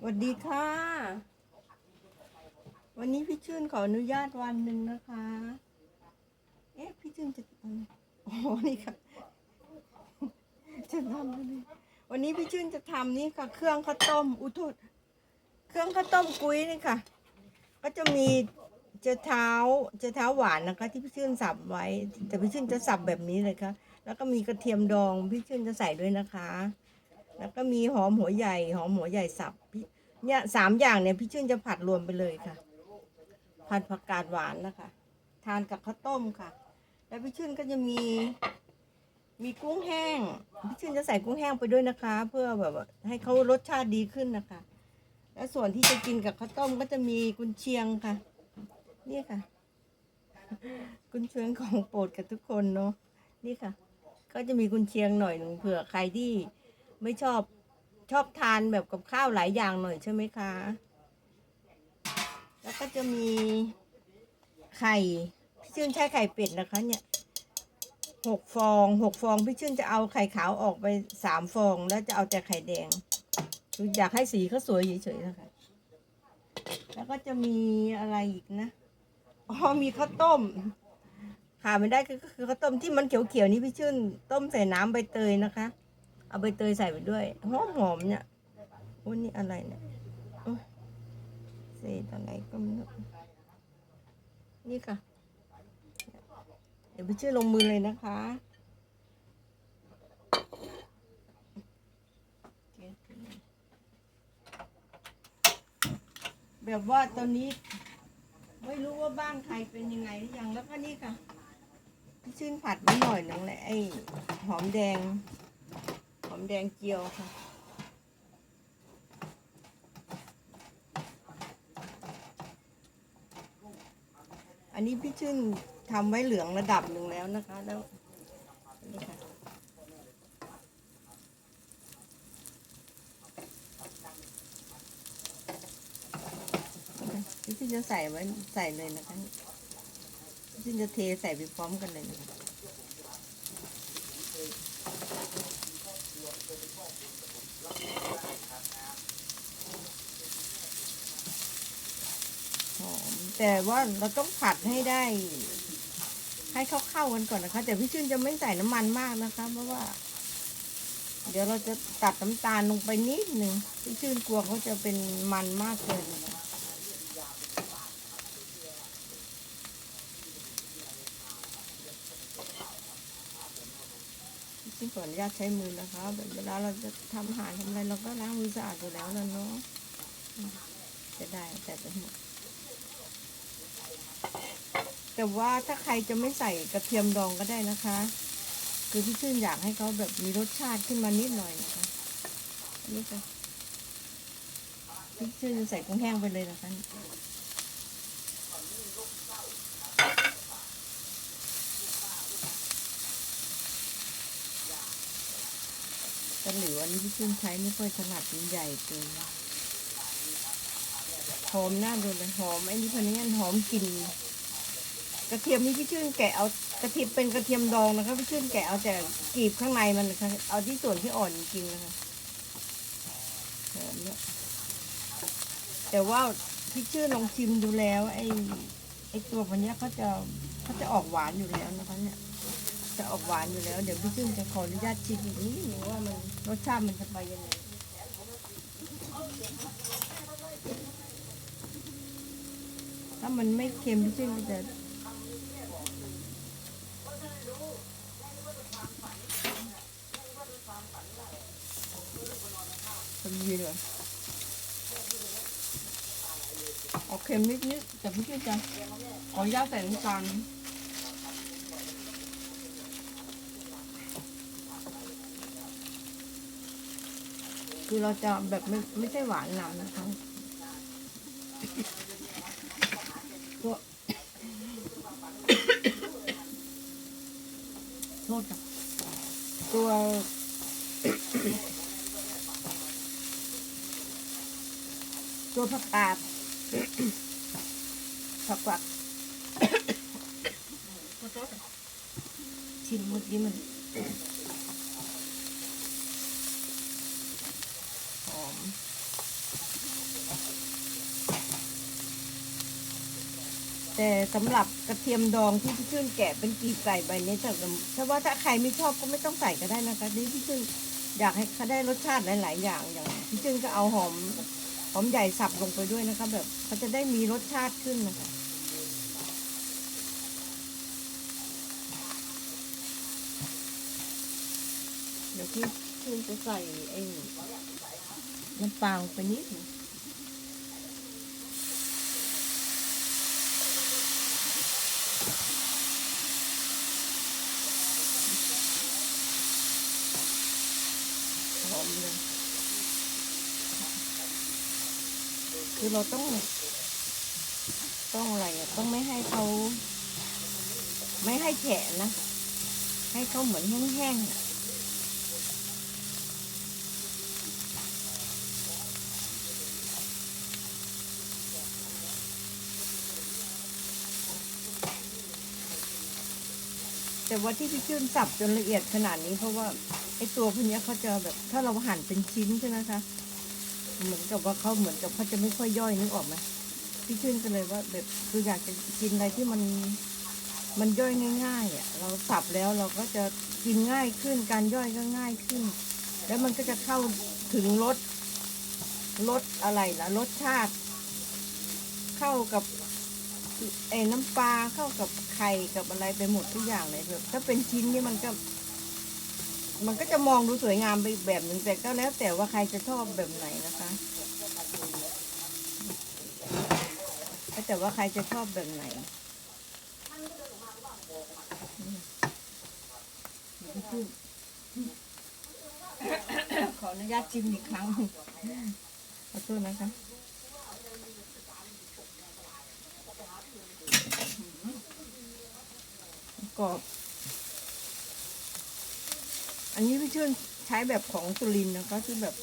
สวัสดีค่ะ วันนี้พี่ชื่นขออนุญาตวันหนึ่งนะคะ เอ๊ะพี่ชื่นจะเอาไหนี่ค่ะจะทำอะไรวันนี้พี่ชื่นจะทำนี่ค่ะ เครื่องข้าวต้ม อุทุดเครื่องข้าวต้มกุ้ยนี่ค่ะ ก็จะมีเจาเท้าเจาเท้าหวานนะคะ ที่พี่ชื่นสับไว้ แต่พี่ชื่นจะสับแบบนี้เลยค่ะ แล้วก็มีกระเทียมดองพี่ชื่นจะใส่ด้วยนะคะ แล้วก็มีหอมหัวใหญ่หอมหัวใหญ่สับพี่เนี่ยสามอย่างเนี่ยพี่ชื่นจะผัดรวมไปเลยค่ะ ผัดผักกาดหวานนะคะ ทานกับข้าวต้มค่ะ แล้วพี่ชื่นก็จะมี มีกุ้งแห้ง พี่ชื่นจะใส่กุ้งแห้งไปด้วยนะคะ เพื่อแบบให้เขารสชาติดีขึ้นนะคะ และส่วนที่จะกินกับข้าวต้มก็จะมีกุนเชียงค่ะ นี่ค่ะ กุนเชียงของโปรดกับทุกคนเนาะนี่ค่ะ ก็จะมีกุนเชียงหน่อยหนึ่งเผื่อใครที่ ไม่ชอบชอบทานแบบกับข้าวหลายอย่างหน่อยใช่ไหมคะ แล้วก็จะมีไข่พี่ชื่นใช้ไข่เป็ดนะคะเนี่ยหกฟองหกฟองพี่ชื่นจะเอาไข่ขาวออกไปสามฟอง แล้วจะเอาแต่ไข่แดงคืออยากให้สีเขาสวยเฉยๆนะคะแล้วก็จะมีอะไรอีกนะอ๋อมีข้าวต้มขาดไม่ได้ก็คือข้าวต้มที่มันเขียวๆนี่พี่ชื่น ต้มใส่น้ำใบเตยนะคะ เอาใบเตยใส่ไปด้วยหอมหอมเนี่ยโอ้นี่อะไรเนี่ยโอ๊ยเศษอะไรก็ไม่รู้นี่ค่ะ เดี๋ยวพี่ชื่นลงมือเลยนะคะแบบว่าตอนนี้ ไม่รู้ว่าบ้านใครเป็นยังไงหรือยังแล้วก็นี่ค่ะ พี่ชื่นผัดไว้หน่อยหนึ่งแหละไอ้หอมแดง อมแดงเจียวค่ะอันนี้พี่ชื่นทำไว้เหลืองระดับหนึ่งแล้วนะคะ แล้วนี่ค่ะพี่ชื่นจะใส่ไว้ใส่เลยนะคะพี่ชื่นจะเทใส่ไปพร้อมกันเลยนะคะ หอมแต่ว่าเราต้องผัดให้ได้ ให้เข้าเข้าๆกันก่อนนะคะ แต่พี่ชื่นจะไม่ใส่น้ำมันมากนะคะ เพราะว่า เดี๋ยวเราจะตัดน้ำตาลลงไปนิดหนึ่งพี่ชื่นกลัวเขาจะเป็นมันมากเกิน นะคะพี่ชื่นขออนุญาตใช้มือนะคะแบบเวลาเราจะทำอาหารทำอะไรเราก็ล้างมือสะอาดอยู่แล้วนะเนาะจะได้แต่จะหมดแต่ว่าถ้าใครจะไม่ใส่กระเทียมดองก็ได้นะคะ คือพี่ชื่นอยากให้เขาแบบมีรสชาติขึ้นมานิดหน่อยนะคะนนี้ค่ะพี่ชื่นใส่กุ้งแห้งไปเลยนะคะ หลิวอันนี้พี่ชื่นใช้ไม่ค่อยถนัดมันใหญ่เกินหอมหน้าดูเลยหอมไอ้นี่พันนี้หอมกลิ่นกระเทียมนี่พี่ชื่นแกะเอากระเทียมเป็นกระเทียมดองนะคะพี่ชื่นแกะเอาแต่กรีบข้างในมันนะคะเอาที่ส่วนที่อ่อนจริงๆนะคะหอมเนี่ยแต่ว่าพี่ชื่นลองชิมดูแล้ว ไอ้ไอ้ตัวพันนี้ยเขาจะเขาจะออกหวานอยู่แล้วนะคะเนี่ย จะออกหวานอยู่แล้ว เดี๋ยวพี่ชื่นจะขออนุญาตชิมอีกนิดนึงว่ามันรสชาติมันจะไปยังไงถ้ามันไม่เค็มพี่ชื่นก็จะพอดีเลยออกเค็มนิดๆแต่พี่ชื่นจะขออนุญาตใส่น้ำตาล คือเราจะแบบไม่ไม่ใช่หวานนำนะคะตัวโทษค่ะตัวตัวผักกาดผักกาดชิมเมื่อกี้มันหอม แต่สำหรับกระเทียมดองที่พี่ชื่นแกะเป็นกีบใส่ใบนี้ถ้าถ้าว่าถ้าใครไม่ชอบก็ไม่ต้องใส่ก็ได้นะคะนี่พี่ชื่นอยากให้เขาได้รสชาติหลาย ๆ อย่างอย่างพี่ชื่นก็เอาหอมหอมใหญ่สับลงไปด้วยนะคะ แบบเขาจะได้มีรสชาติขึ้นนะคะเดี๋ยวพี่ชื่นจะใส่ไอ้น้ำปลาไปนิดนึงหอมเลย คือเราต้อง ต้องอะไรอะต้องไม่ให้เขาไม่ให้แฉะนะ ให้เขาเหมือนแห้งๆแต่ว่าที่พี่ชื่นสับจนละเอียดขนาดนี้เพราะว่าไอ้ตัวพวกนี้เขาจะแบบถ้าเราหั่นเป็นชิ้นใช่ไหมคะ เหมือนกับว่าเขาเหมือนกับเขาจะไม่ค่อยย่อยนึกออกไหมพี่ชื่นก็เลยว่าแบบคืออยากจะกินอะไรที่มันมันย่อยง่ายๆอะเราสับแล้วเราก็จะกินง่ายขึ้นการย่อยก็ง่ายขึ้น แล้วมันก็จะเข้าถึงรสรสอะไรนะรสชาติ เข้ากับไอ้น้ำปลาเข้ากับไข่กับอะไรไปหมดทุกอย่างเลยแบบถ้าเป็นชิ้นนี่มันก็ มันก็จะมองดูสวยงามไปอีกแบบหนึ่งแต่ก็แล้วแต่ว่าใครจะชอบแบบไหนนะคะแล้วแต่ว่าใครจะชอบแบบไหนขออนุญาตชิมอีกครั้งขอโทษนะคะกรอบ อันนี้พี่ชื่นใช้แบบของสุรินนะคะที่แบบ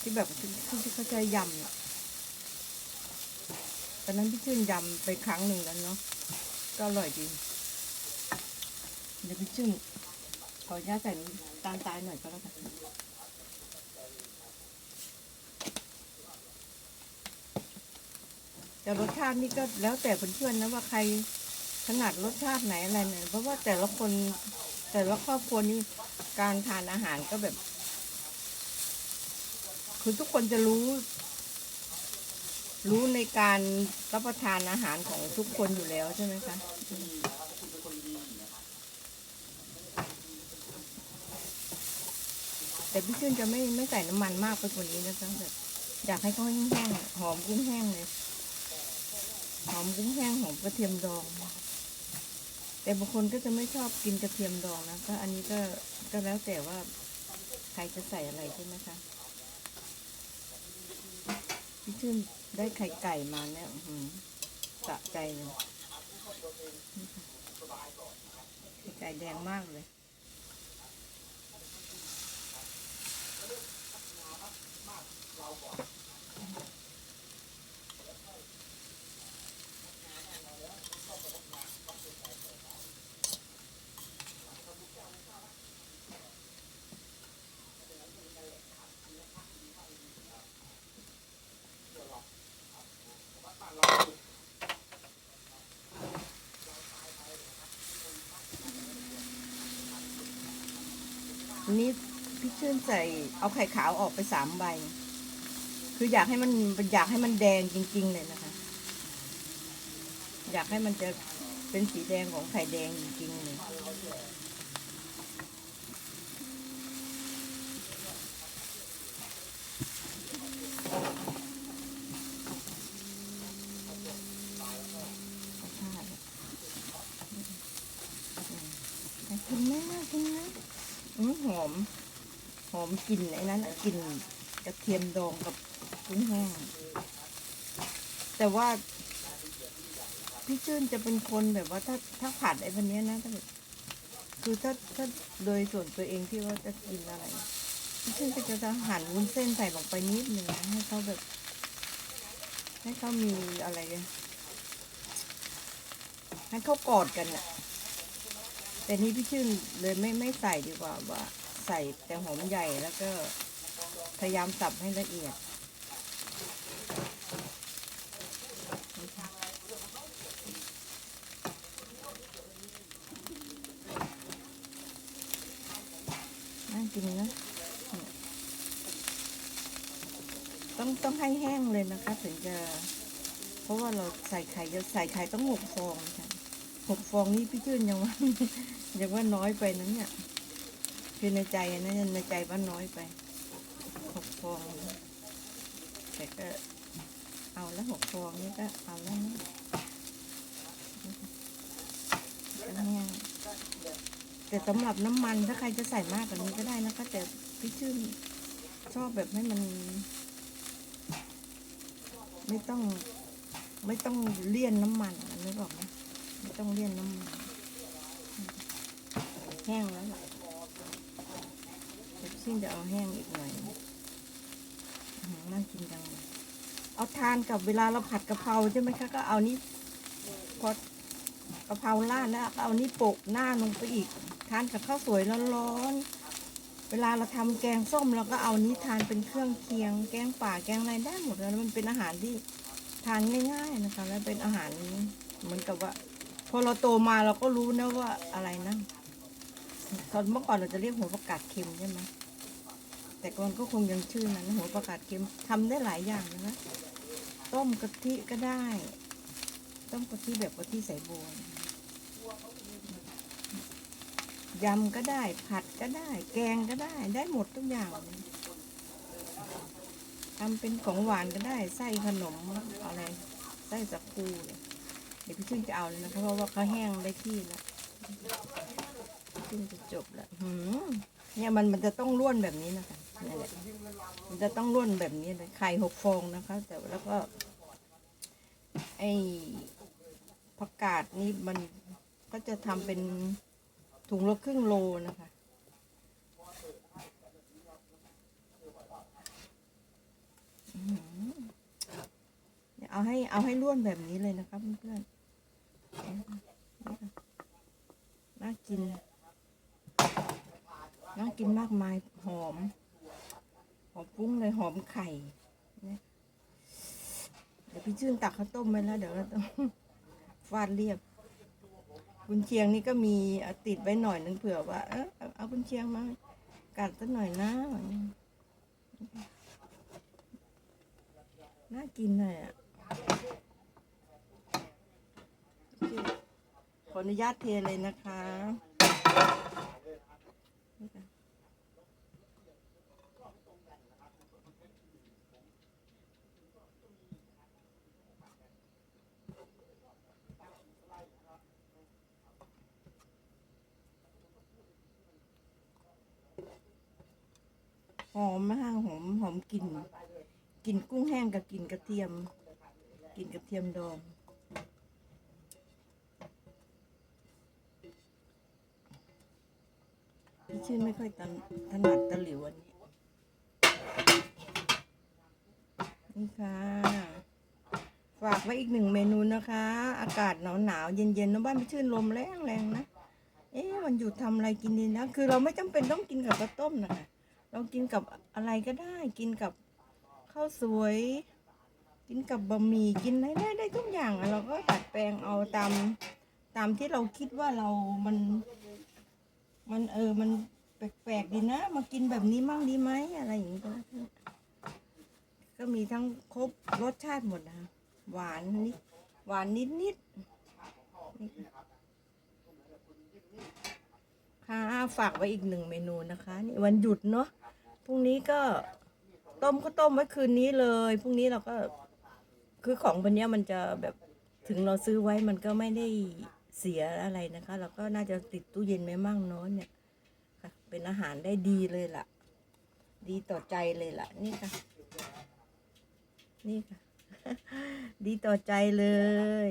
ที่แบบที่เขาใช้ยำอะตอนนั้นพี่ชื่นยำไปครั้งหนึ่งแล้วเนาะก็อร่อยดีเดี๋ยวพี่ชื่นขออนุญาตใส่ตาลตายหน่อยก็แล้วกันแต่รสชาตินี่ก็แล้วแต่เพื่อนๆนะว่าใครถนัดรสชาติไหนอะไรเนี่ยเพราะว่าแต่ละคน แต่ละครอบครัวนี่การทานอาหารก็แบบ คือทุกคนจะรู้ รู้ในการรับประทานอาหารของทุกคนอยู่แล้วใช่ไหมคะแต่พี่ชื่นจะไม่ไม่ใส่น้ำมันมากไปกว่านี้นะคะแบบอยากให้เขาแห้งๆหอมกุ้งแห้งเลย หอมกุ้งแห้งหอมกระเทียมดอง แต่บางคนก็จะไม่ชอบกินกระเทียมดองนะก็อันนี้ก็ก็แล้วแต่ว่าใครจะใส่อะไรใช่ไหมคะพี่ชื่นได้ไข่ไก่มาเนี่ยหือสะใจเลยไข่ไก่แดงมากเลยอัน นี้พี่ชื่นใส่เอาไข่ขาวออกไปสามใบ คืออยากให้มันอยากให้มันแดงจริง ๆ เลยนะคะ อยากให้มันจะเป็นสีแดงของไข่แดงจริง ๆ เลยน่ากินไหมน่ากินไหม อืมหอม หอมกลิ่นไอ้นั้นอะกลิ่นกระเทียมดองกับกุ้งแห้ง แต่ว่า พี่ชื่นจะเป็นคนแบบว่าถ้าถ้าผัดไอ้พันนี้ยนะถ้าแบบคือถ้าถ้าโดยส่วนตัวเองที่ว่าจะกินอะไร พี่ชื่นก็จะหั่นวุ้นเส้นใส่ลงไปนิดหนึ่งนะให้เขาแบบ ให้เขามีอะไรให้เขากอดกันอะ แต่นี้พี่ชื่นเลยไม่ไม่ใส่ดีกว่าว่า ใส่แต่หอมใหญ่แล้วก็พยายามสับให้ละเอียดน่ากินนะต้องต้องให้แห้งเลยนะคะ ถึงจะ เพราะว่าเราใส่ไข่จะใส่ไข่ต้องหกฟองค่ะ หกฟองนี่พี่ชื่นยังว่ายังว่าน้อยไปนะเนี่ยคือในใจนะในใจว่าน้อยไปหกฟองแต่ก็เอาแล้วหกฟองนี่ก็เอาแล้วนะแต่สำหรับน้ำมันถ้าใครจะใส่มากกว่านี้ก็ได้นะคะ แต่พี่ชื่นชอบแบบให้มัน ไม่ต้อง ไม่ต้องเลี่ยนน้ำมันอะนึกออกไหม ไม่ต้องเลี่ยนน้ำมันแห้งแล้วเดี๋ยวชิ่งจะเอาแห้งอีกหน่อยน่ากินจังเลยเอาทานกับเวลาเราผัดกะเพราใช่ไหมคะก็เอานี้พอกะเพราราดแล้วก็เอานี้โปะหน้าลงไปอีก ทานกับข้าวสวยร้อนๆ เวลาเราทำแกงส้มเราก็เอานี้ทานเป็นเครื่องเคียง แกงป่าแกงอะไรได้หมดแล้วมันเป็นอาหารที่ทานง่ายๆนะคะ แล้วเป็นอาหารเหมือนกับว่า อเราโตมาเราก็รู้นะว่าอะไรนะตอนเมื่อก่อนเราจะเรียกหัวประกาศเค็มใช่ไหมแต่ก่อนก็คงยังชื่อนั้นหัวประกาศเค็มทำได้หลายอย่างนะต้มกะทิก็ได้ ต้มกะทิแบบกะทิใส่บัวยำก็ได้ ผัดก็ได้ แกงก็ได้ ได้หมดทุกอย่างทำเป็นของหวานก็ได้ ไส้ขนมอะไร ไส้สักคูเลย เดี๋ยวพี่ชื่นจะเอาเลยนะคะเพราะว่าเขาแห้งได้ที่แล้วชื่นจะจบแล้วหืมเนี่ยมันมันจะต้องร่วนแบบนี้นะคะนี่นแหละมันจะต้องร่วนแบบนี้เลยไข่หกฟองนะคะ แต่แล้วก็ไอ้ผักกาดนี่มันก็จะทำเป็นถุงละครึ่งโลนะคะเอาให้เอาให้ร่วนแบบนี้เลยนะครับเพื่อนๆ น่ากิน น่ากินมากมาย หอม หอมปุ้งเลยหอมไข่เดี๋ยวพี่ชื่นตักข้าวต้มไปแล้ว เดี๋ยวเราต้องฟาดเรียบกุนเชียงนี่ก็มีติดไว้หน่อยนึงเผื่อว่า เออเอาเอากุนเชียงมา กัดสักหน่อยนะน่ากินเลยอะ ขออนุญาตเทเลยนะคะนี่ค่ะหอมมากหอมหอมกลิ่นกลิ่นกุ้งแห้งกับกลิ่นกระเทียมกลิ่นกระเทียมดอง ชื่นไม่ค่อยถนถนัดตะหลิวอันนี้ นี่ค่ะ ฝากไว้อีกหนึ่งเมนูนะคะ อากาศหนาวหนาวเย็นเย็นนะบ้านพี่ชื่นลมแรงแรงๆนะ เอ๊ะวันหยุดทำอะไรกินดีนะ คือเราไม่จำเป็นต้องกินกับข้าวต้มนะคะเรากินกับอะไรก็ได้ กินกับข้าวสวย กินกับบะหมี่ กินอะไรได้ได้ทุกอย่างอะเราก็ตัดแปลงเอาตามตามที่เราคิดว่าเรามัน มันเออ มัน แปลกๆดีนะ มากินแบบนี้มั่งดีไหมอะไรอย่างนี้ก็ก็มีทั้งครบรสชาติหมดนะหวานนิดหวานนิดนิดค่ะฝากไว้อีกหนึ่งเมนูนะคะนี่วันหยุดเนาะพรุ่งนี้ก็ต้มก็ต้มไว้คืนนี้เลยพรุ่งนี้เราก็คือของพันนี้ยมันจะแบบถึงเราซื้อไว้มันก็ไม่ได้เสียอะไรนะคะ เราก็น่าจะติดตู้เย็นไว้มั่งเน้อยเนี่ย เป็นอาหารได้ดีเลยล่ะ ดีต่อใจเลยล่ะ นี่ค่ะ นี่ค่ะ ดีต่อใจเลย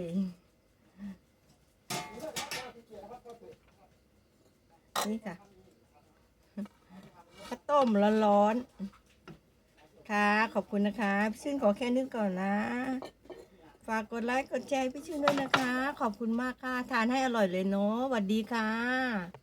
นี่ค่ะข้าวต้มร้อนๆ ค่ะ ขอบคุณนะคะ พี่ชื่นขอแค่นี้ก่อนนะ ฝากกดไลค์ กดแชร์พี่ชื่นด้วยนะคะ ขอบคุณมากค่ะ ทานให้อร่อยเลยเนาะสวัสดีค่ะ